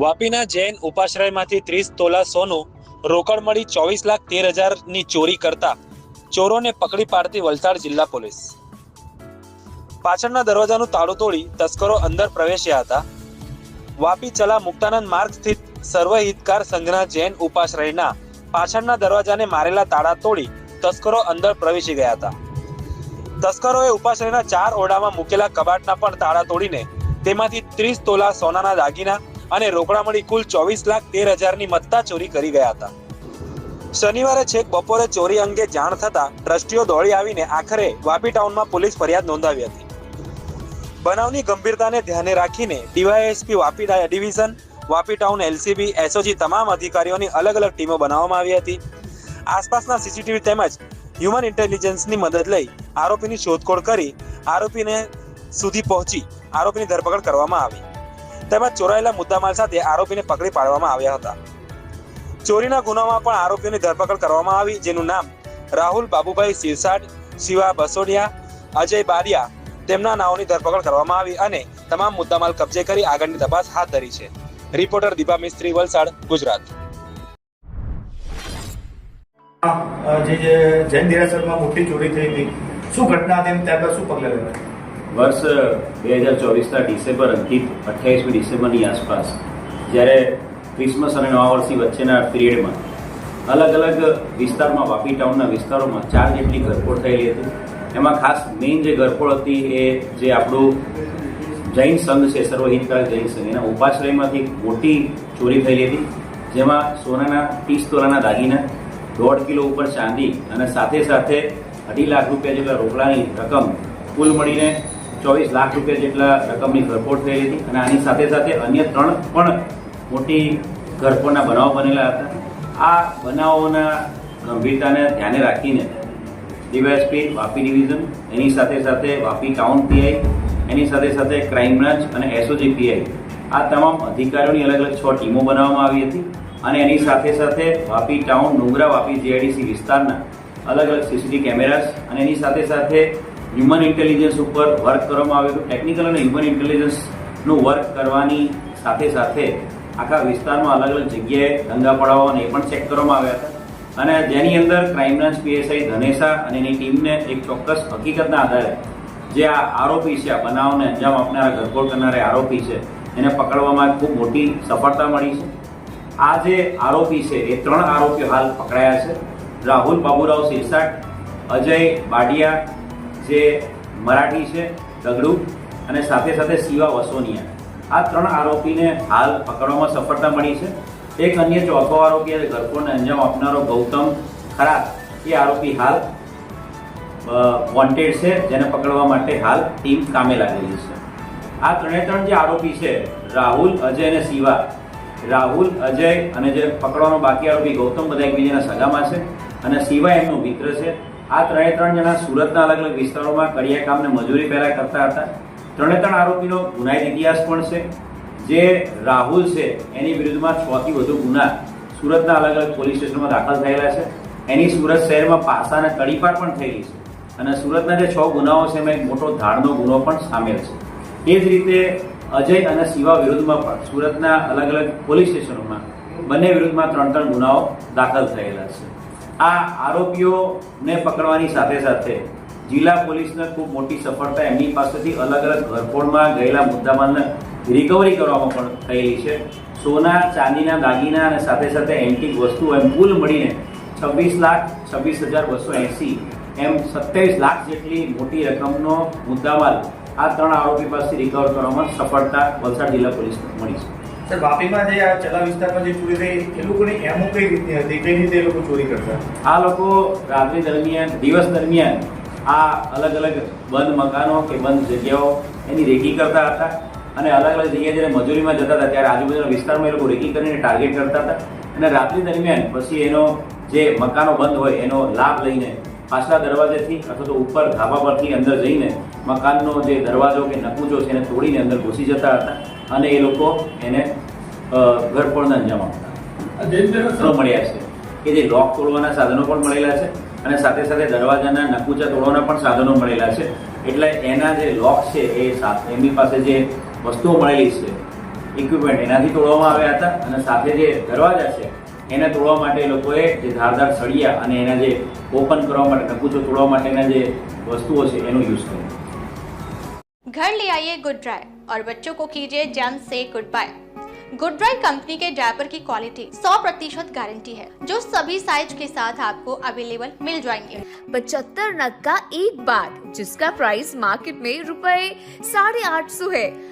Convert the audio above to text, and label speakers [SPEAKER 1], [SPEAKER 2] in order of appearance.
[SPEAKER 1] વાપીના જૈન ઉપાશ્રયમાંથી ત્રીસ તોલા સોનું રોકડ મળી ચોવીસ લાખ તેર હજારની ચોરી કરતા ચોરોને પકડી પાડતી વલસાડ જિલ્લા પોલીસ. પાછળના દરવાજાનું તાળું તોડી તસ્કરો અંદર પ્રવેશ્યા હતા. વાપી ચલા મુક્તાનંદ માર્ગ સ્થિત સર્વહિતકાર સંઘના જૈન ઉપાશ્રયના પાછળના દરવાજાને મારેલા તાળા તોડી તસ્કરો અંદર પ્રવેશી ગયા હતા. તસ્કરોએ ઉપાશ્રયના ચાર ઓરડામાં મૂકેલા કબાટના પણ તાળા તોડીને તેમાંથી ત્રીસ તોલા સોનાના દાગીના અને રોકડા મળી કુલ ચોવીસ લાખ તેર હજારની મત્તા ચોરી કરી ગયા હતા. શનિવારે છેક બપોરે ચોરી અંગે જાણ થતા ટ્રસ્ટીઓ દોડી આવીને આખરે વાપી ટાઉનમાં પોલીસ ફરિયાદ નોંધાવી હતી. બનાવની ગંભીરતાને ધ્યાને રાખીને DYSP Vapi division, Vapi town, LCB, SOG તમામ અધિકારીઓની અલગ અલગ ટીમો બનાવવામાં આવી હતી. આસપાસના સીસીટીવી તેમજ હ્યુમન ઇન્ટેલિજન્સની મદદ લઈ આરોપીની શોધખોળ કરી આરોપીને સુધી પહોંચી આરોપીની ધરપકડ કરવામાં આવી. તેમજ ચોરાયેલા મુદ્દામાલ સાથે આરોપીને પકડી પાડવામાં આવ્યા હતા. ચોરીના ગુનામાં પણ આરોપીઓની ધરપકડ કરવામાં આવી, જેનું નામ રાહુલ બાબુભાઈ સિરસાડ શિવા બસોડિયા, અજય બારિયા તેમના નામોની ધરપકડ કરવામાં આવી અને તમામ મુદ્દામાલ કબજે કરી આગળની તપાસ હાથ ધરી છે. રિપોર્ટર દીપા મિસ્ત્રી, વલસાડ, ગુજરાત.
[SPEAKER 2] જે જૈન દેરાસરમાં મોટી ચોરી થઈ હતી, શું ઘટના હતી ત્યારબાદ શું પગલાં લેવાય
[SPEAKER 3] વર્ષ બે હજાર ચોવીસના ડિસેમ્બર અંતિમ અઠ્યાવીસમી ડિસેમ્બરની આસપાસ, જ્યારે ક્રિસમસ અને નવા વર્ષની વચ્ચેના પિરિયડમાં અલગ અલગ વિસ્તારમાં, વાપી ટાઉનના વિસ્તારોમાં ચાર જેટલી ઘરફોડ થયેલી હતી. એમાં ખાસ મેઇન જે ઘરફોડ હતી એ જે આપણું જૈન સંઘ છે સર્વહિતકારક જૈન સંઘ, એના ઉપાશ્રયમાંથી મોટી ચોરી થયેલી હતી, જેમાં સોનાના ત્રીસ તોલાના દાગીના, દોઢ કિલો ઉપર ચાંદી અને સાથે સાથે અઢી લાખ રૂપિયા જેટલા રોકડાની રકમ કુલ મળીને ચોવીસ લાખ રૂપિયા જેટલા રકમની ઘરફોડ થયેલી હતી. અને આની સાથે સાથે અન્ય ત્રણ પણ મોટી ઘરફોડના બનાવો બનેલા હતા. આ બનાવોના ગંભીરતાને ધ્યાને રાખીને ડીવાયએસપી, વાપી ડિવિઝન, એની સાથે સાથે વાપી ટાઉન પીઆઈ, એની સાથે સાથે ક્રાઇમ બ્રાન્ચ અને એસઓજી પીઆઈ. આ તમામ અધિકારીઓની અલગ અલગ છ ટીમો બનાવવામાં આવી હતી. અને એની સાથે સાથે વાપી ટાઉન, ડુંગરા વાપી જીઆઈડીસી વિસ્તારના અલગ અલગ સીસીટીવી કેમેરાસ અને એની સાથે સાથે હ્યુમન ઇન્ટેલિજન્સ ઉપર વર્ક કરવામાં આવ્યું હતું ટેકનિકલ અને હ્યુમન ઇન્ટેલિજન્સનું વર્ક કરવાની સાથે સાથે આખા વિસ્તારમાં અલગ અલગ જગ્યાએ દંગા પડાવો અને એ પણ ચેક કરવામાં આવ્યા હતા. અને જેની અંદર ક્રાઇમ બ્રાન્ચ પીએસઆઈ ધનેસા અને એની ટીમને એક ચોક્કસ હકીકતના આધારે જે આ આરોપી છે, આ બનાવને અંજામ આપનારા ઘરફોડ કરનારા આરોપી છે, એને પકડવામાં ખૂબ મોટી સફળતા મળી છે. આ જે આરોપી છે, એ ત્રણ આરોપીઓ હાલ પકડાયા છે. રાહુલ બાબુરાવ સિરસાટ અજય બાડિયા જે મરાઠી છે દગડુ અને સાથે સાથે શિવા વસોનિયા. આ ત્રણ આરોપીને હાલ પકડવામાં સફળતા મળી છે. એક અન્ય ચોથો આરોપી અને ઘરફોડને અંજામ આપનારો ગૌતમ ખરાત. એ આરોપી હાલ વોન્ટેડ છે, જેને પકડવા માટે હાલ ટીમ કામે લાગેલી છે. આ ત્રણે ત્રણ જે આરોપી છે, રાહુલ, અજય અને શિવા. રાહુલ, અજય અને જે પકડવાનો બાકી આરોપી ગૌતમ, બધા એકબીજાના સગામાં છે અને શિવા એમનો મિત્ર છે. આ ત્રણે ત્રણ જણા સુરતના અલગ અલગ વિસ્તારોમાં કડિયા કામને મજૂરી પહેલા કરતા હતા. ત્રણે ત્રણ આરોપીનો ગુનાહિત ઇતિહાસ પણ છે. જે રાહુલ છે, એની વિરુદ્ધમાં છથી વધુ ગુના સુરતના અલગ અલગ પોલીસ સ્ટેશનમાં દાખલ થયેલા છે. એની સુરત શહેરમાં પાસા અને તડીપાર પણ થયેલી છે. અને સુરતના જે છ ગુનાઓ છે, એમાં એક મોટો ધાડનો ગુનો પણ સામેલ છે. એ જ રીતે અજય અને શિવા વિરુદ્ધમાં પણ સુરતના અલગ અલગ પોલીસ સ્ટેશનોમાં બંને વિરુદ્ધમાં ત્રણ ત્રણ ગુનાઓ દાખલ થયેલા છે. આ આરોપીઓને પકડવાની સાથે સાથે જિલ્લા પોલીસને ખૂબ મોટી સફળતા એમની પાસેથી અલગ અલગ ઘરફોડમાં ગયેલા મુદ્દામાલને રિકવરી કરવામાં પણ થયેલી છે. સોના, ચાંદીના, દાગીના અને સાથે સાથે એન્ટિક વસ્તુઓ એમ કુલ મળીને છવ્વીસ લાખ છવ્વીસ હજાર બસો એંસી એમ સત્યાવીસ લાખ જેટલી મોટી રકમનો મુદ્દામાલ આ ત્રણ આરોપી પાસેથી રિકવર કરવામાં સફળતા વલસાડ જિલ્લા પોલીસને મળી છે.
[SPEAKER 2] સર, વાપીમાં જે આ ચલા વિસ્તારમાં જે ચોરી થઈ, એ લોકોની એમો કઈ રીતની હતી? કઈ રીતે એ લોકો ચોરી કરતા?
[SPEAKER 3] આ લોકો રાત્રિ દરમિયાન, દિવસ દરમિયાન આ અલગ અલગ બંધ મકાનો કે બંધ જગ્યાઓ એની રેકી કરતા હતા અને અલગ અલગ જગ્યાએ જ્યારે મજૂરીમાં જતા હતા, ત્યારે આજુબાજુના વિસ્તારમાં એ લોકો રેકી કરીને ટાર્ગેટ કરતા હતા. અને રાત્રિ દરમિયાન પછી એનો જે મકાનો બંધ હોય, એનો લાભ લઈને પાછલા દરવાજેથી અથવા તો ઉપર ધાબા પરથી અંદર જઈને મકાનનો જે દરવાજો કે નકુચો છે એને તોડીને અંદર ઘૂસી જતા હતા. અને એ લોકો એને ઘરફોડના અંજામ આપતા. મળ્યા છે. કે જે લોક તોડવાના સાધનો પણ મળેલા છે અને સાથે સાથે દરવાજાના નકુચા તોડવાના પણ સાધનો મળેલા છે. એટલે એના જે લોક છે એ એમની પાસે જે વસ્તુઓ મળેલી છે ઇક્વિપમેન્ટ એનાથી તોડવામાં આવ્યા હતા અને સાથે જે દરવાજા છે એને તોડવા માટે એ લોકોએ જે ધારદાર સળિયા અને એના જે ઓપન કરવા માટે નકુચો તોડવા માટેના જે વસ્તુઓ છે એનો યુઝ કર્યો.
[SPEAKER 4] ઘર લઈ આઈએ ગુડ ડ્રાય और बच्चों को कीजिए जैम से good bye good dry company के डायपर की क्वालिटी 100 प्रतिशत गारंटी है, जो सभी साइज़ के साथ आपको अवेलेबल मिल जाएँगे.
[SPEAKER 5] पचहत्तर नग का एक बार, जिसका प्राइस मार्केट में रुपए साढ़े आठ सौ है।